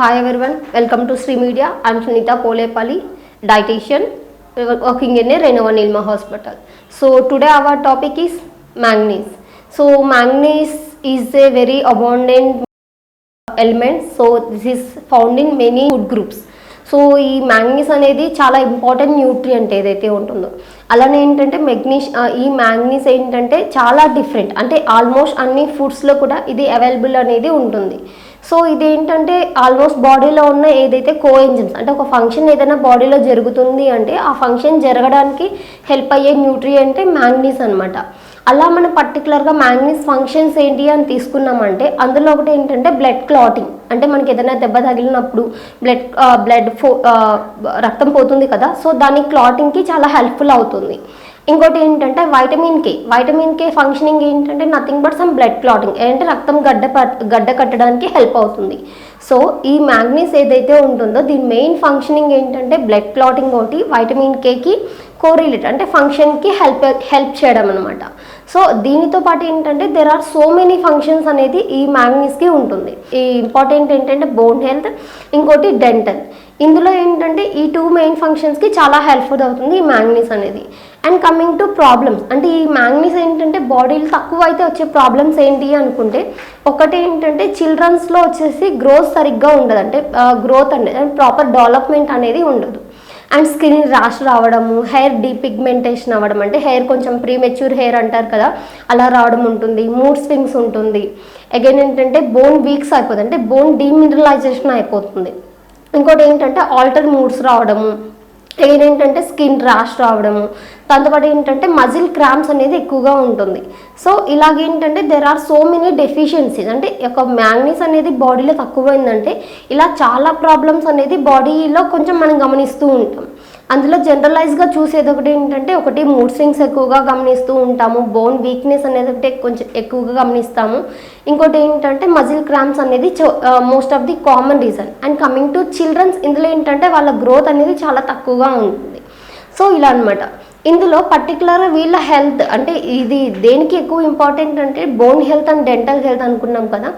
Hi everyone welcome to Sri media I'm Sunitha Polepalli dietitian working in రేణువా Nilma hospital so today our topic is manganese so manganese is a very abundant element so this is found in many food groups so ఈ manganese అనేది చాలా important nutrient ఏదైతే ఉంటుందో. అలానే ఏంటంటే మెగ్నీష్ ఈ manganese ఏంటంటే చాలా డిఫరెంట్ అంటే ఆల్మోస్ట్ అన్ని ఫుడ్స్లో కూడా ఇది అవైలబుల్ అనేది ఉంటుంది. సో ఇది ఏంటంటే ఆల్మోస్ట్ బాడీలో ఉన్న ఏదైతే కో ఎంజిమ్స్ అంటే ఒక ఫంక్షన్ ఏదైనా బాడీలో జరుగుతుంది అంటే ఆ ఫంక్షన్ జరగడానికి హెల్ప్ అయ్యే న్యూట్రియంటే మ్యాంగ్నీస్ అనమాట అలా మనం పర్టికులర్గా మ్యాంగ్నీస్ ఫంక్షన్స్ ఏంటి అని తీసుకున్నామంటే అందులో ఒకటి ఏంటంటే బ్లడ్ క్లాటింగ్ అంటే మనకి ఏదైనా దెబ్బ తగిలినప్పుడు బ్లడ్ బ్లడ్ ఫో రక్తం పోతుంది కదా సో దాని క్లాటింగ్కి చాలా హెల్ప్ఫుల్ అవుతుంది. ఇంకోటి ఏంటంటే vitamin K vitamin K functioning ఏంటంటే nothing but some blood clotting ఏంటంటే రక్తం గడ్డ గడ్డ కట్టడానికి హెల్ప్ అవుతుంది. సో ఈ మ్యాగ్నీస్ ఏదైతే ఉంటుందో దీని మెయిన్ ఫంక్షనింగ్ ఏంటంటే బ్లడ్ క్లాటింగ్ ఒకటి వైటమిన్ కేకి కోరిలేట్ అంటే ఫంక్షన్కి హెల్ప్ హెల్ప్ చేయడం అనమాట సో దీనితో పాటు ఏంటంటే there are so many functions అనేది ఈ మ్యాగ్నీస్కి ఉంటుంది. ఈ ఇంపార్టెంట్ ఏంటంటే బోన్ హెల్త్ ఇంకోటి డెంటల్ ఇందులో ఏంటంటే ఈ టూ మెయిన్ ఫంక్షన్స్కి చాలా హెల్ప్ఫుల్ అవుతుంది ఈ మ్యాంగ్నీస్ అనేది. అండ్ కమింగ్ టు ప్రాబ్లమ్స్ అంటే ఈ మ్యాంగ్నీస్ ఏంటంటే బాడీలో తక్కువ అయితే వచ్చే ప్రాబ్లమ్స్ ఏంటి అనుకుంటే ఒకటి ఏంటంటే చిల్డ్రన్స్లో వచ్చేసి గ్రోత్ సరిగ్గా ఉండదు. అంటే గ్రోత్ అండ్ ప్రాపర్ డెవలప్మెంట్ అనేది ఉండదు. అండ్ స్కిన్ ర్యాష్ రావడము హెయిర్ డీపిగ్మెంటేషన్ అవ్వడం అంటే హెయిర్ కొంచెం ప్రీమెచ్యూర్ హెయిర్ అంటారు కదా అలా రావడం ఉంటుంది మూడ్ స్వింగ్స్ ఉంటుంది. అగైన్ ఏంటంటే బోన్ వీక్స్ అయిపోతుంది అంటే బోన్ డీమినరలైజేషన్ అయిపోతుంది. ఇంకోటి ఏంటంటే ఆల్టర్ మూడ్స్ రావడము. ఏంటంటే స్కిన్ ర్యాష్ రావడము. దాంతోపాటు ఏంటంటే మజిల్ క్రామ్స్ అనేది ఎక్కువగా ఉంటుంది. So ఇలాగేంటంటే there are so many deficiencies అంటే ఒక మ్యాంగనీస్ అనేది బాడీలో తక్కువైందంటే ఇలా చాలా ప్రాబ్లమ్స్ అనేది బాడీలో కొంచెం మనం గమనిస్తూ ఉంటాం. అందులో జనరలైజ్గా చూసేది ఒకటి ఏంటంటే ఒకటి మూడ్ స్వింగ్స్ ఎక్కువగా గమనిస్తూ ఉంటాము. బోన్ వీక్నెస్ అనేది ఒకటి కొంచెం ఎక్కువగా గమనిస్తాము. ఇంకోటి ఏంటంటే మజిల్ క్రామ్స్ అనేది most of the common reason and coming to children's ఇందులో ఏంటంటే వాళ్ళ గ్రోత్ అనేది చాలా తక్కువగా ఉంటుంది. సో ఇలా అన్నమాట. ఇందులో పర్టికులర్ వీళ్ళ హెల్త్ అంటే ఇది దేనికి ఎక్కువ ఇంపార్టెంట్ అంటే bone health and dental health అనుకున్నాం కదా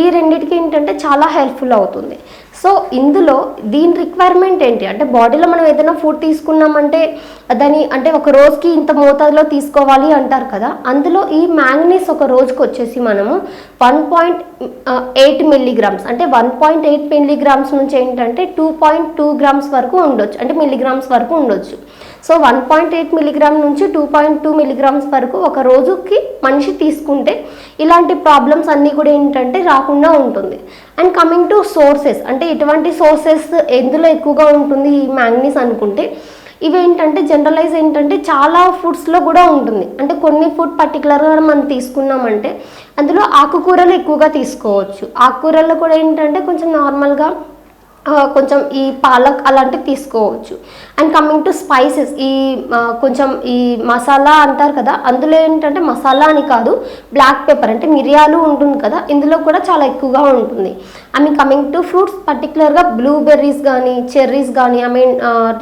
ఈ రెండింటికి ఏంటంటే చాలా హెల్ప్ఫుల్ అవుతుంది. సో ఇందులో దీని రిక్వైర్మెంట్ ఏంటి? అంటే బాడీలో మనం ఏదైనా ఫుడ్ తీసుకున్నామంటే దాని అంటే ఒక రోజుకి ఇంత మోతాదులో తీసుకోవాలి అంటారు కదా అందులో ఈ మ్యాంగనీస్ ఒక రోజుకి వచ్చేసి మనము వన్ పాయింట్ ఎయిట్ మిల్లీగ్రామ్స్ అంటే వన్ పాయింట్ ఎయిట్ మిల్లీగ్రామ్స్ నుంచి ఏంటంటే టూ పాయింట్ టూ గ్రామ్స్ వరకు ఉండొచ్చు అంటే మిల్లీగ్రామ్స్ వరకు ఉండొచ్చు. So one point eight milligram నుంచి టూ పాయింట్ టూ మిలీగ్రామ్స్ వరకు ఒక రోజుకి మనిషి తీసుకుంటే ఇలాంటి ప్రాబ్లమ్స్ అన్నీ కూడా ఏంటంటే రాకుండా ఉంటుంది. అండ్ కమింగ్ టు సోర్సెస్ అంటే ఇటువంటి సోర్సెస్ ఎందులో ఎక్కువగా ఉంటుంది ఈ మ్యాంగ్నీస్ అనుకుంటే ఇవి ఏంటంటే జనరలైజ్ ఏంటంటే చాలా ఫుడ్స్లో కూడా ఉంటుంది. అంటే కొన్ని ఫుడ్ పర్టికులర్గా మనం తీసుకున్నామంటే అందులో ఆకుకూరలు ఎక్కువగా తీసుకోవచ్చు. ఆకుకూరల్లో కూడా ఏంటంటే కొంచెం నార్మల్గా కొంచెం ఈ పాలక్ అలాంటివి తీసుకోవచ్చు. అండ్ కమింగ్ టు స్పైసెస్ ఈ కొంచెం ఈ మసాలా అంటారు కదా అందులో ఏంటంటే మసాలా అని కాదు బ్లాక్ పెప్పర్ అంటే మిరియాలు ఉంటుంది కదా ఇందులో కూడా చాలా ఎక్కువగా ఉంటుంది. I mean coming to fruits పర్టికులర్గా బ్లూబెర్రీస్ కానీ చెర్రీస్ కానీ I mean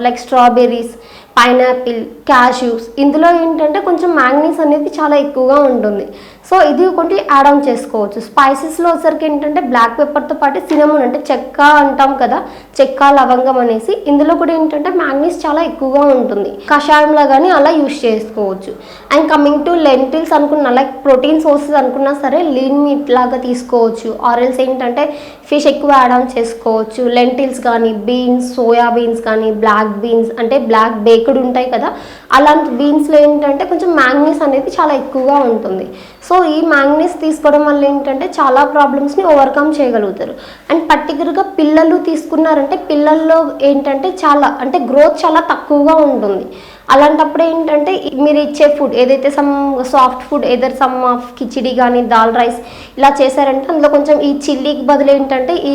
like strawberries pineapple cashews ఇందులో ఏంటంటే కొంచెం మ్యాంగ్నీస్ అనేది చాలా ఎక్కువగా ఉంటుంది. సో ఇది ఒకటి యాడ్ ఆన్ చేసుకోవచ్చు. స్పైసెస్లో వచ్చరికి ఏంటంటే బ్లాక్ పెప్పర్తో పాటు సినమన్ అంటే చెక్క అంటాం కదా చెక్క లవంగం అనేసి. ఇందులో కూడా ఏంటంటే మ్యాంగనీస్ చాలా ఎక్కువగా ఉంటుంది. కషాయంలో కానీ అలా యూస్ చేసుకోవచ్చు. అండ్ కమింగ్ టు లెంటిల్స్ అనుకున్న లైక్ ప్రోటీన్ సోర్సెస్ అనుకున్నా సరే లీన్ మీట్ లాగా తీసుకోవచ్చు. ఆరెల్స్ ఏంటంటే ఫిష్ ఎక్కువ యాడ్ ఆన్ చేసుకోవచ్చు. లెంటిల్స్ కానీ బీన్స్ సోయా బీన్స్ కానీ బ్లాక్ బీన్స్ అంటే బ్లాక్ బేక్డ్ ఉంటాయి కదా అలాంటి బీన్స్లో ఏంటంటే కొంచెం మ్యాంగనీస్ అనేది చాలా ఎక్కువగా ఉంటుంది. సో ఈ మ్యాంగ్నీస్ తీసుకోవడం వల్ల ఏంటంటే చాలా ప్రాబ్లమ్స్ని ఓవర్కమ్ చేయగలుగుతారు. అండ్ పర్టికులర్గా పిల్లలు తీసుకున్నారంటే పిల్లల్లో ఏంటంటే చాలా అంటే గ్రోత్ చాలా తక్కువగా ఉంటుంది. అలాంటప్పుడు ఏంటంటే మీరు ఇచ్చే ఫుడ్ ఏదైతే some soft food either some of khichdi కానీ దాల్ రైస్ ఇలా చేశారంటే అందులో కొంచెం ఈ చిల్లీకి బదులు ఏంటంటే ఈ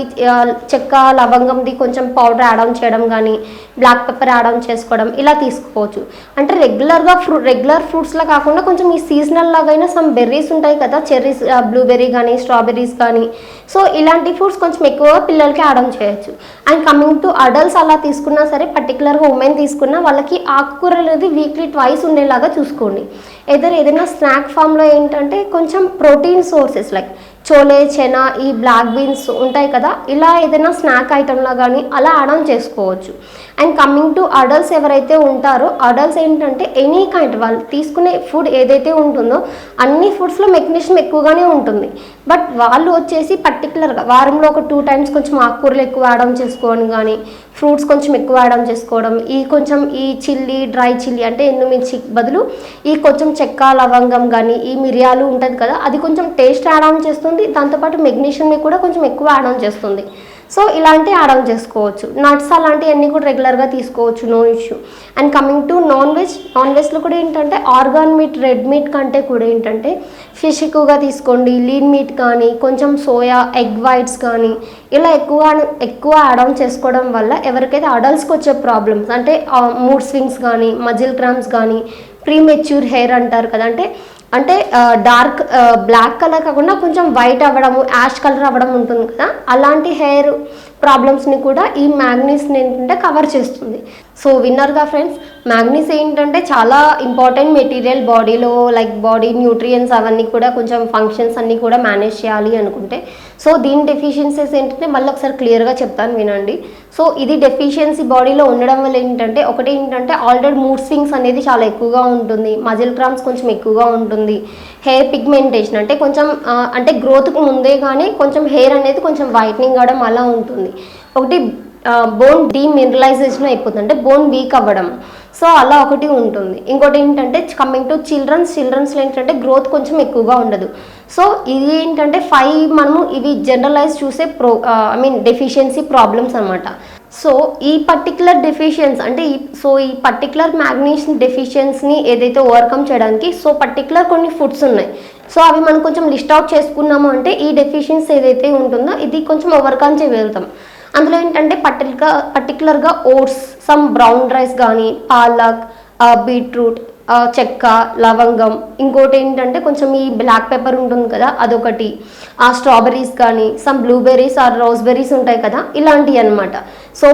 చెక్క లవంగంది కొంచెం పౌడర్ యాడ్ ఆన్ చేయడం కానీ బ్లాక్ పెప్పర్ యాడ్ ఆన్ చేసుకోవడం ఇలా తీసుకోవచ్చు. అంటే రెగ్యులర్గా ఫ్రూ రెగ్యులర్ ఫ్రూట్స్లా కాకుండా కొంచెం ఈ సీజనల్ లాగైనా సమ్ బెర్రీస్ ఉంటాయి కదా చెర్రీస్ బ్లూబెర్రీ కానీ స్ట్రాబెర్రీస్ కానీ సో ఇలాంటి ఫుడ్స్ కొంచెం ఎక్కువగా పిల్లలకి ఆడం చేయొచ్చు. అండ్ కమింగ్ టు అడల్ట్స్ అలా తీసుకున్నా సరే పర్టికులర్గా ఉమెన్ తీసుకున్నా వాళ్ళకి ఆకుకూరలు అనేది వీక్లీ ట్వైస్ ఉండేలాగా చూసుకోండి. ఏదైనా ఏదైనా స్నాక్ ఫామ్లో ఏంటంటే కొంచెం protein sources like chole chana ఈ బ్లాక్ బీన్స్ ఉంటాయి కదా ఇలా ఏదైనా స్నాక్ ఐటెంలా కానీ అలా ఆడం చేసుకోవచ్చు. అండ్ కమింగ్ టు అడల్ట్స్ ఎవరైతే ఉంటారో అడల్ట్స్ ఏంటంటే ఎనీ కైండ్ వాళ్ళు తీసుకునే ఫుడ్ ఏదైతే ఉంటుందో అన్ని ఫుడ్స్లో మెగ్నీషియం ఎక్కువగానే ఉంటుంది. బట్ వాళ్ళు వచ్చేసి పర్టికులర్గా వారంలో ఒక టూ టైమ్స్ కొంచెం ఆకుకూరలు ఎక్కువ యాడ్ చేసుకోవడం కానీ ఫ్రూట్స్ కొంచెం ఎక్కువ యాడ్ చేసుకోవడం ఈ కొంచెం ఈ చిల్లీ డ్రై చిల్లీ అంటే ఎండుమిర్చి బదులు ఈ కొంచెం చెక్క లవంగం కానీ ఈ మిరియాలు ఉంటుంది కదా అది కొంచెం టేస్ట్ యాడ్ ఆన్ చేస్తుంది. దాంతోపాటు మెగ్నీషియంని కూడా కొంచెం ఎక్కువ యాడ్ ఆన్ చేస్తుంది. సో ఇలాంటి యాడ్ చేసుకోవచ్చు. నట్స్ అలాంటివన్నీ కూడా రెగ్యులర్గా తీసుకోవచ్చు no issue. And coming to non veg non వెజ్లో కూడా ఏంటంటే ఆర్గాన్ మీట్ రెడ్ మీట్ కంటే కూడా ఏంటంటే ఫిష్ ఎక్కువగా తీసుకోండి లీన్ మీట్ కానీ కొంచెం సోయా ఎగ్ వైట్స్ కానీ ఇలా ఎక్కువ ఎక్కువ ఆన్ చేసుకోవడం వల్ల ఎవరికైతే అడల్ట్స్కి వచ్చే ప్రాబ్లమ్స్ అంటే మూడ్ స్వింగ్స్ కానీ మజిల్ క్రామ్స్ కానీ ప్రీమెచ్యూర్ హెయిర్ అంటారు కదా అంటే అంటే డార్క్ బ్లాక్ కలర్ కాకుండా కొంచెం వైట్ అవ్వడము యాష్ కలర్ అవ్వడం ఉంటుంది కదా? అలాంటి హెయిర్ ప్రాబ్లమ్స్ని కూడా ఈ మ్యాగ్నీస్ని ఏంటంటే కవర్ చేస్తుంది. సో విన్నర్గా ఫ్రెండ్స్ మ్యాగ్నీస్ ఏంటంటే చాలా ఇంపార్టెంట్ మెటీరియల్ బాడీలో లైక్ బాడీ న్యూట్రియన్స్ అవన్నీ కూడా కొంచెం ఫంక్షన్స్ అన్నీ కూడా మేనేజ్ చేయాలి అనుకుంటే. సో దీని డెఫిషియన్సీస్ ఏంటంటే మళ్ళీ ఒకసారి క్లియర్గా చెప్తాను వినండి. సో ఇది డెఫిషియన్సీ బాడీలో ఉండడం వల్ల ఏంటంటే ఒకటి ఏంటంటే ఆల్రెడీ మూడ్ స్వింగ్స్ అనేది చాలా ఎక్కువగా ఉంటుంది. మజిల్ క్రామ్స్ కొంచెం ఎక్కువగా ఉంటుంది. హెయిర్ పిగ్మెంటేషన్ అంటే కొంచెం అంటే గ్రోత్కు ముందే కానీ కొంచెం హెయిర్ అనేది కొంచెం వైట్నింగ్ అవడం అలా ఉంటుంది. ఒకటి బోన్ డీమినరలైజేషన్ అయిపోతుంది. అంటే బోన్ వీక్ అవ్వడం. సో అలా ఒకటి ఉంటుంది. ఇంకోటి ఏంటంటే కమింగ్ టు చిల్డ్రన్స్ చిల్డ్రన్స్లో ఏంటంటే గ్రోత్ కొంచెం ఎక్కువగా ఉండదు. సో ఇది ఏంటంటే ఫైవ్ మనము ఇవి జనరలైజ్ చూసే pro I mean deficiency problems అనమాట సో ఈ పర్టికులర్ డెఫిషియన్స్ అంటే ఈ సో ఈ పర్టికులర్ మ్యాగ్నీషియం డెఫిషియన్స్ని ఏదైతే ఓవర్కమ్ చేయడానికి సో పర్టికులర్ కొన్ని ఫుడ్స్ ఉన్నాయి. సో అవి మనం కొంచెం లిస్ట్ అవుట్ చేసుకున్నాము అంటే ఈ డెఫిషియన్స్ ఏదైతే ఉంటుందో ఇది కొంచెం ఓవర్కమ్ చేయగలుగుతాం అందులో ఏంటంటే పర్టికులర్గా పర్టికులర్గా ఓట్స్ సమ్ బ్రౌన్ రైస్ కానీ పాలక్ uh, బీట్రూట్ చెక్క లవంగం. ఇంకోటి ఏంటంటే కొంచెం ఈ బ్లాక్ పెప్పర్ ఉంటుంది కదా అదొకటి. ఆ స్ట్రాబెర్రీస్ కానీ సమ్ బ్లూబెర్రీస్ ఆర్ రోస్బెర్రీస్ ఉంటాయి కదా ఇలాంటివి అనమాట సో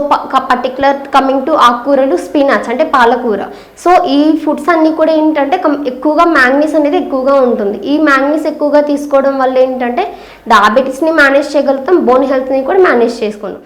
పర్టికులర్ కమింగ్ టు ఆకుకూరలు స్పినాచ్ అంటే పాలకూర. సో ఈ ఫుడ్స్ అన్నీ కూడా ఏంటంటే ఎక్కువగా మ్యాంగ్నీస్ అనేది ఎక్కువగా ఉంటుంది. ఈ మ్యాంగ్నీస్ ఎక్కువగా తీసుకోవడం వల్ల ఏంటంటే డయాబెటీస్ని మేనేజ్ చేయగలుగుతాం బోన్ హెల్త్ని కూడా మేనేజ్ చేసుకుంటాం.